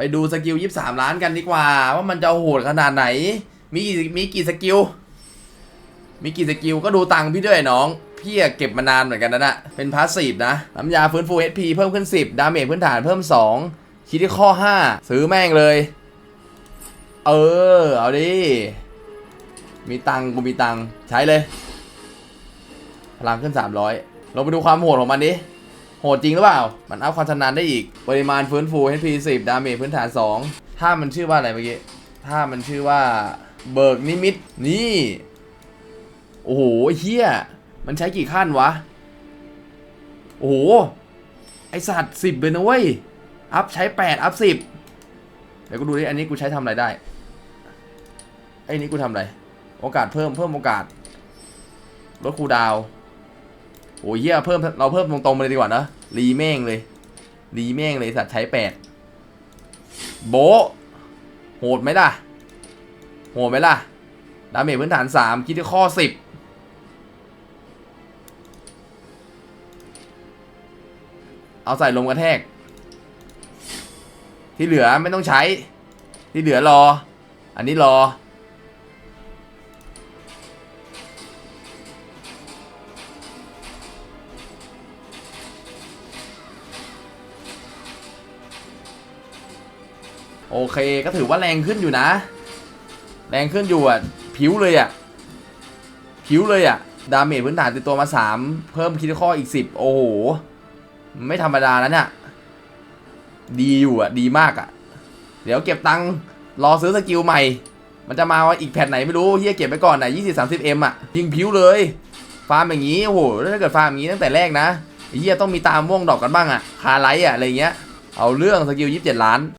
ไปดูสกิลยี่สามล้านกันดีกว่า ว่ามันจะโหดขนาดไหน มีกี่มีกี่สกิล มีกี่สกิลก็ดูตังค์พี่ด้วยน้อง พี่อะเก็บมานานเหมือนกันนะนะเป็นพาสซีฟนะน้ำยาฟื้นฟู HP เพิ่มขึ้น 10 ดาเมจพื้นฐานเพิ่ม 2 คิดที่ข้อ 5 ซื้อแม่งเลย เออ เอาดิ มีตังกูมีตังใช้เลย พลังขึ้น 300ลงไปดูความโหดของมันดิ โหดจริงหรือเปล่า มันอัพความชำนาญได้อีก ปริมาณฟื้นฟู HP 10 ดาเมจพื้นฐาน 2 ถ้ามันชื่อว่าอะไรเมื่อกี้ ถ้ามันชื่อว่าเบิกนิมิต นี่ โอ้โหเฮียมันใช้กี่ขั้นวะ โอ้โห ไอสัตว์สิบเลยนะเว้ย อัพใช้แปดอัพสิบเดี๋ยวกูดูดิ อันนี้กูใช้ทำอะไรได้ ไอ้นี้กูทำอะไร โอกาสเพิ่มเพิ่มโอกาส ลดคูดาว โอ้ยเฮียเพิ่มเราเพิ่มตรงๆไปเลยดีกว่านะรีแม่งเลยรีแม่งเลยสัตว์ใช้แปดโบโหดไหมล่ะ โหดไหมล่ะ ดาเมจพื้นฐานสามคิดที่ข้อสิบเอาใส่ลมกระแทก ที่เหลือไม่ต้องใช้ ที่เหลือรอ อันนี้รอ โอเค ก็ถือว่าแรงขึ้นอยู่นะ แรงขึ้นอยู่อะ ผิวเลยอะ ผิวเลยอะ ดาเมจพื้นฐานติดตัวมา 3 เพิ่มคิดข้ออีก 10 โอ้โห ไม่ธรรมดานะเนี่ย ดีอยู่อะ ดีมากอะ เดี๋ยวเก็บตังค์รอซื้อสกิลใหม่ มันจะมาว่าอีกแพทไหนไม่รู้เฮียเก็บไปก่อนหนะ20 30 M อะ ยิงผิวเลย ฟาร์มอย่างนี้โอ้โหถ้าเกิดฟาร์มอย่างนี้ตั้งแต่แรกนะเฮียต้องมีตามม่วงดอกกันบ้างอะคาไลท์อะอะไรเงี้ย เอาเรื่องสกิล27ล้าน